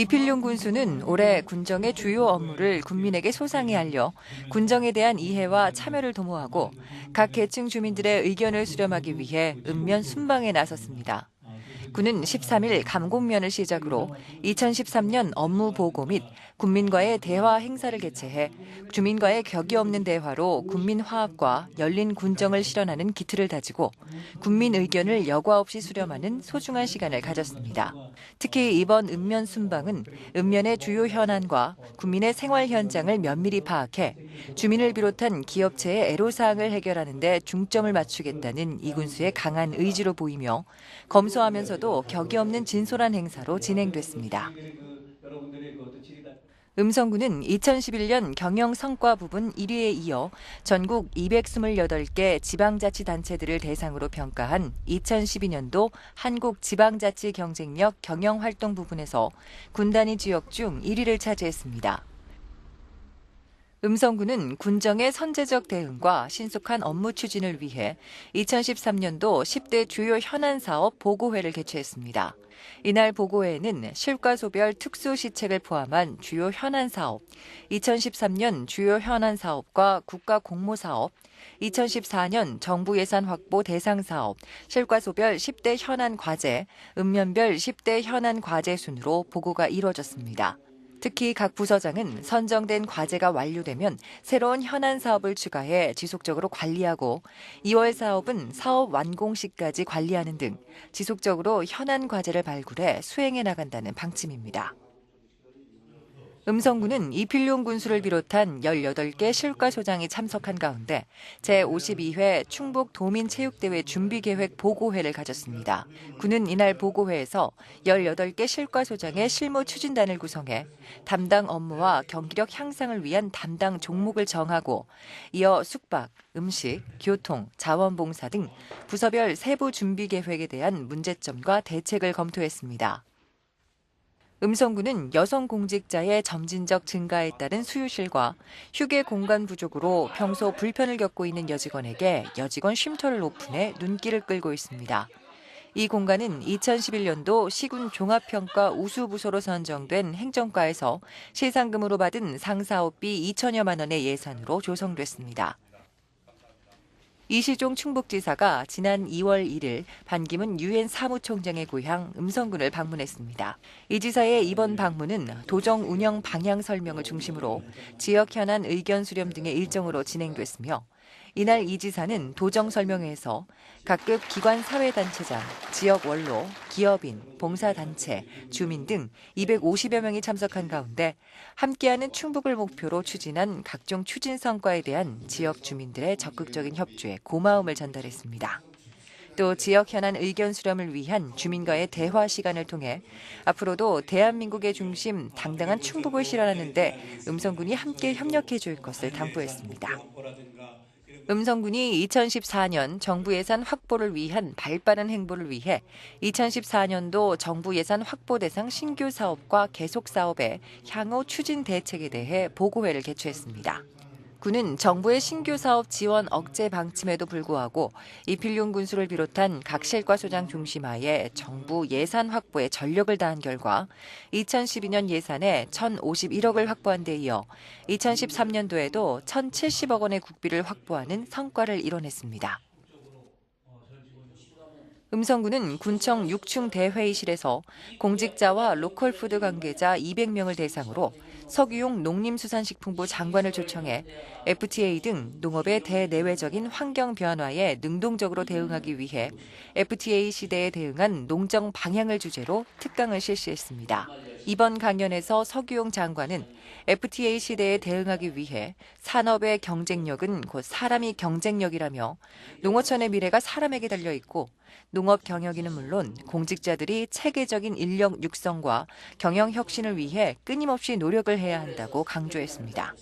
이필룡 군수는 올해 군정의 주요 업무를 국민에게 소상히 알려 군정에 대한 이해와 참여를 도모하고 각 계층 주민들의 의견을 수렴하기 위해 읍면 순방에 나섰습니다. 군은 13일 감곡면을 시작으로 2013년 업무 보고 및 국민과의 대화 행사를 개최해 주민과의 격이 없는 대화로 국민 화합과 열린 군정을 실현하는 기틀을 다지고 국민 의견을 여과 없이 수렴하는 소중한 시간을 가졌습니다. 특히 이번 읍면 순방은 읍면의 주요 현안과 국민의 생활 현장을 면밀히 파악해 주민을 비롯한 기업체의 애로사항을 해결하는 데 중점을 맞추겠다는 이군수의 강한 의지로 보이며 검소하면서도 격이 없는 진솔한 행사로 진행됐습니다. 음성군은 2011년 경영 성과 부분 1위에 이어 전국 228개 지방자치단체들을 대상으로 평가한 2012년도 한국 지방자치 경쟁력 경영 활동 부분에서 군단위 지역 중 1위를 차지했습니다. 음성군은 군정의 선제적 대응과 신속한 업무 추진을 위해 2013년도 10대 주요 현안 사업 보고회를 개최했습니다. 이날 보고회에는 실과소별 특수시책을 포함한 주요 현안 사업, 2013년 주요 현안 사업과 국가 공모 사업, 2014년 정부 예산 확보 대상 사업, 실과소별 10대 현안 과제, 읍면별 10대 현안 과제 순으로 보고가 이뤄졌습니다. 특히 각 부서장은 선정된 과제가 완료되면 새로운 현안 사업을 추가해 지속적으로 관리하고 2월 사업은 사업 완공 시까지 관리하는 등 지속적으로 현안 과제를 발굴해 수행해 나간다는 방침입니다. 음성군은 이필용 군수를 비롯한 18개 실과 소장이 참석한 가운데 제52회 충북 도민체육대회 준비계획 보고회를 가졌습니다. 군은 이날 보고회에서 18개 실과 소장의 실무 추진단을 구성해 담당 업무와 경기력 향상을 위한 담당 종목을 정하고 이어 숙박, 음식, 교통, 자원봉사 등 부서별 세부 준비 계획에 대한 문제점과 대책을 검토했습니다. 음성군은 여성 공직자의 점진적 증가에 따른 수유실과 휴게 공간 부족으로 평소 불편을 겪고 있는 여직원에게 여직원 쉼터를 오픈해 눈길을 끌고 있습니다. 이 공간은 2011년도 시군 종합평가 우수부서로 선정된 행정과에서 시상금으로 받은 상사업비 2천여만 원의 예산으로 조성됐습니다. 이시종 충북지사가 지난 2월 1일 반기문 유엔 사무총장의 고향 음성군을 방문했습니다. 이 지사의 이번 방문은 도정 운영 방향 설명을 중심으로 지역 현안 의견 수렴 등의 일정으로 진행됐으며 이날 이 지사는 도정 설명회에서 각급 기관 사회단체장, 지역 원로, 기업인, 봉사단체, 주민 등 250여 명이 참석한 가운데 함께하는 충북을 목표로 추진한 각종 추진 성과에 대한 지역 주민들의 적극적인 협조에 고마움을 전달했습니다. 또 지역 현안 의견 수렴을 위한 주민과의 대화 시간을 통해 앞으로도 대한민국의 중심 당당한 충북을 실현하는데 음성군이 함께 협력해 줄 것을 당부했습니다. 음성군이 2014년 정부 예산 확보를 위한 발빠른 행보를 위해 2014년도 정부 예산 확보 대상 신규 사업과 계속 사업의 향후 추진 대책에 대해 보고회를 개최했습니다. 군은 정부의 신규 사업 지원 억제 방침에도 불구하고 이필용 군수를 비롯한 각 실과 소장 중심하에 정부 예산 확보에 전력을 다한 결과 2012년 예산에 1,051억을 확보한 데 이어 2013년도에도 1,070억 원의 국비를 확보하는 성과를 이뤄냈습니다. 음성군은 군청 6충 대회의실에서 공직자와 로컬푸드 관계자 200명을 대상으로 석유용 농림수산식품부 장관을 초청해 FTA 등 농업의 대내외적인 환경 변화에 능동적으로 대응하기 위해 FTA 시대에 대응한 농정 방향을 주제로 특강을 실시했습니다. 이번 강연에서 석유용 장관은 FTA 시대에 대응하기 위해 산업의 경쟁력은 곧 사람이 경쟁력이라며 농어촌의 미래가 사람에게 달려 있고 농업 경영인은 물론 공직자들이 체계적인 인력 육성과 경영 혁신을 위해 끊임없이 노력을 해야 한다고 강조했습니다.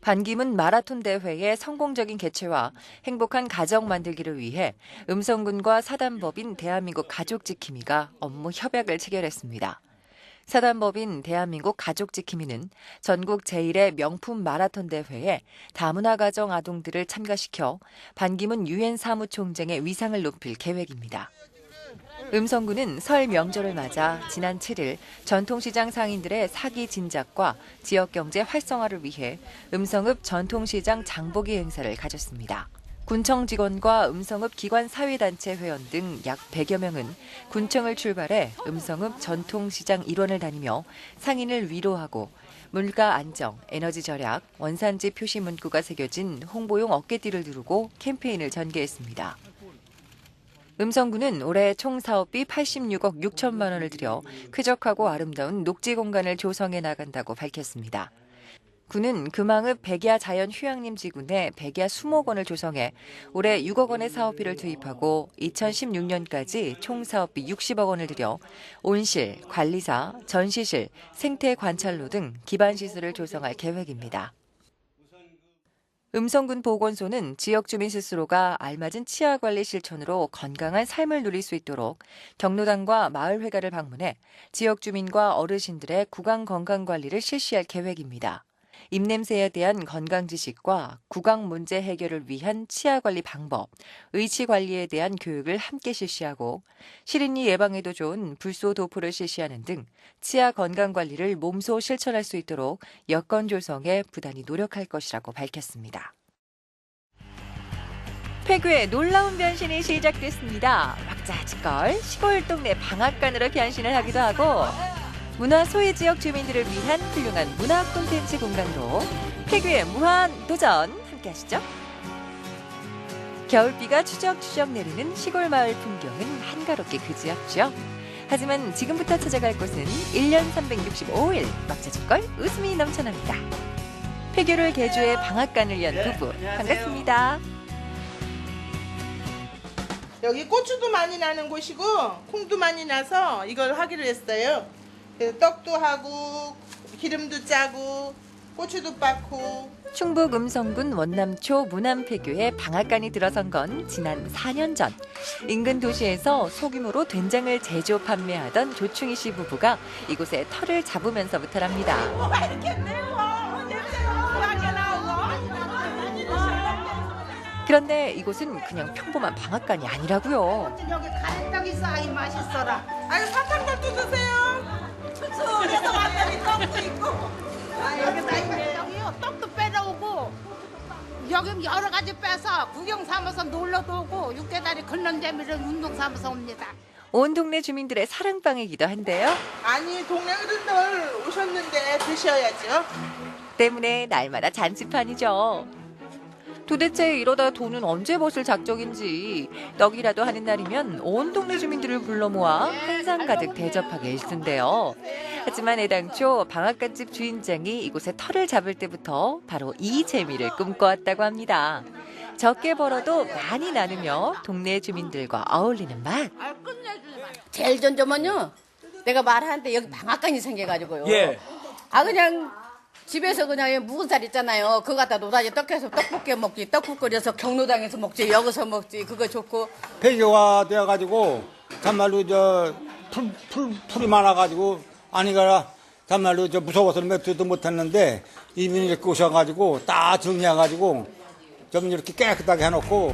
반기문 마라톤 대회의 성공적인 개최와 행복한 가정 만들기를 위해 음성군과 사단법인 대한민국 가족 지킴이가 업무 협약을 체결했습니다. 사단법인 대한민국 가족지킴이는 전국 제1의 명품 마라톤 대회에 다문화 가정 아동들을 참가시켜 반기문 유엔 사무총장의 위상을 높일 계획입니다. 음성군은 설 명절을 맞아 지난 7일 전통시장 상인들의 사기 진작과 지역 경제 활성화를 위해 음성읍 전통시장 장보기 행사를 가졌습니다. 군청 직원과 음성읍 기관 사회단체 회원 등 약 100여 명은 군청을 출발해 음성읍 전통시장 일원을 다니며 상인을 위로하고 물가 안정, 에너지 절약, 원산지 표시 문구가 새겨진 홍보용 어깨띠를 두르고 캠페인을 전개했습니다. 음성군은 올해 총 사업비 86억 6천만 원을 들여 쾌적하고 아름다운 녹지 공간을 조성해 나간다고 밝혔습니다. 군은 금왕읍 백야 자연 휴양림 지구내 백야 수목원을 조성해 올해 6억 원의 사업비를 투입하고 2016년까지 총 사업비 60억 원을 들여 온실, 관리사, 전시실, 생태 관찰로 등 기반 시설을 조성할 계획입니다. 음성군 보건소는 지역 주민 스스로가 알맞은 치아 관리 실천으로 건강한 삶을 누릴 수 있도록 경로당과 마을 회가를 방문해 지역 주민과 어르신들의 구강 건강 관리를 실시할 계획입니다. 입냄새에 대한 건강 지식과 구강 문제 해결을 위한 치아 관리 방법, 의치 관리에 대한 교육을 함께 실시하고 시린이 예방에도 좋은 불소 도포를 실시하는 등 치아 건강 관리를 몸소 실천할 수 있도록 여건 조성에 부단히 노력할 것이라고 밝혔습니다. 폐교의 놀라운 변신이 시작됐습니다. 왁자지껄 시골 동네 방앗간으로 변신을 하기도 하고 문화 소외 지역 주민들을 위한 훌륭한 문화 콘텐츠 공간으로 폐교의 무한 도전 함께 하시죠. 겨울비가 추적추적 내리는 시골 마을 풍경은 한가롭게 그지없죠. 하지만 지금부터 찾아갈 곳은 1년 365일 막자지껄 웃음이 넘쳐납니다. 폐교를 개조해 방앗간을 연 부부 반갑습니다. 여기 고추도 많이 나는 곳이고 콩도 많이 나서 이걸 하기로 했어요. 그래서 떡도 하고 기름도 짜고 고추도 빻고 충북 음성군 원남초 무남폐교에 방앗간이 들어선 건 지난 4년 전. 인근 도시에서 소규모로 된장을 제조 판매하던 조충희 씨 부부가 이곳에 터를 잡으면서부터랍니다. 나오고 그런데 이곳은 그냥 평범한 방앗간이 아니라고요. 여기 가래떡 있어 아이 맛있어라 아유 사탕들도 드세요. 그래서 완전히 떡도 있고. 여기 가래떡이요 떡도 빼러오고 여기 여러 가지 빼서 구경 삼아서 놀러도 오고 육개다리 걷는 재미를 운동 삼아서 옵니다 온 동네 주민들의 사랑방이기도 한데요. 아니 동네 어른들 오셨는데 드셔야죠. 때문에 날마다 잔치판이죠. 도대체 이러다 돈은 언제 벗을 작정인지 떡이라도 하는 날이면 온 동네 주민들을 불러 모아 한상 가득 대접하게 일쑤인데요. 하지만 애당초 방앗간집 주인장이 이곳에 터를 잡을 때부터 바로 이 재미를 꿈꿔왔다고 합니다. 적게 벌어도 많이 나누며 동네 주민들과 어울리는 맛. 제일 전점은요. 내가 말하는데 여기 방앗간이 생겨가지고요. 예. 아 그냥 집에서 그냥 묵은 살 있잖아요. 그거 갖다 노다지 떡해서 떡볶이 먹지. 떡국 끓여서 경로당에서 먹지. 여기서 먹지. 그거 좋고. 폐교가 되어가지고 참말로 저 풀, 풀, 풀이 많아가지고 아니가라 참말로 저 무서워서 맥주도 못했는데 이분이 이렇게 오셔가지고 다 정리해가지고 좀 이렇게 깨끗하게 해놓고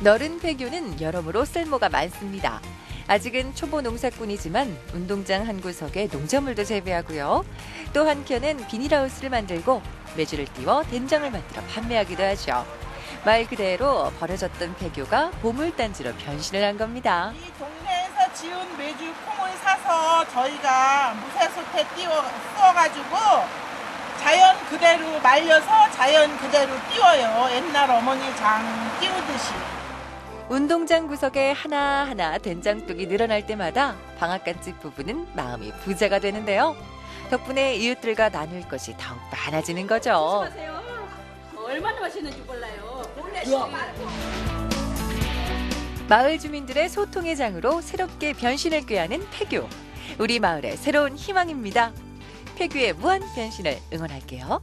너른 폐교는 여러모로 쓸모가 많습니다. 아직은 초보 농사꾼이지만 운동장 한 구석에 농작물도 재배하고요. 또 한켠엔 비닐하우스를 만들고 매주를 띄워 된장을 만들어 판매하기도 하죠. 말 그대로 버려졌던 폐교가 보물단지로 변신을 한 겁니다. 이 동네에서 지은 메주 콩을 사서 저희가 무쇠솥에 띄워 쏘가지고 자연 그대로 말려서 자연 그대로 띄워요. 옛날 어머니 장 띄우듯이. 운동장 구석에 하나하나 된장뚝이 늘어날 때마다 방앗간집 부부는 마음이 부자가 되는데요. 덕분에 이웃들과 나눌 것이 더욱 많아지는 거죠. 얼마나 맛있는지 몰라요. 마을 주민들의 소통의 장으로 새롭게 변신을 꾀하는 폐교. 우리 마을의 새로운 희망입니다. 폐교의 무한 변신을 응원할게요.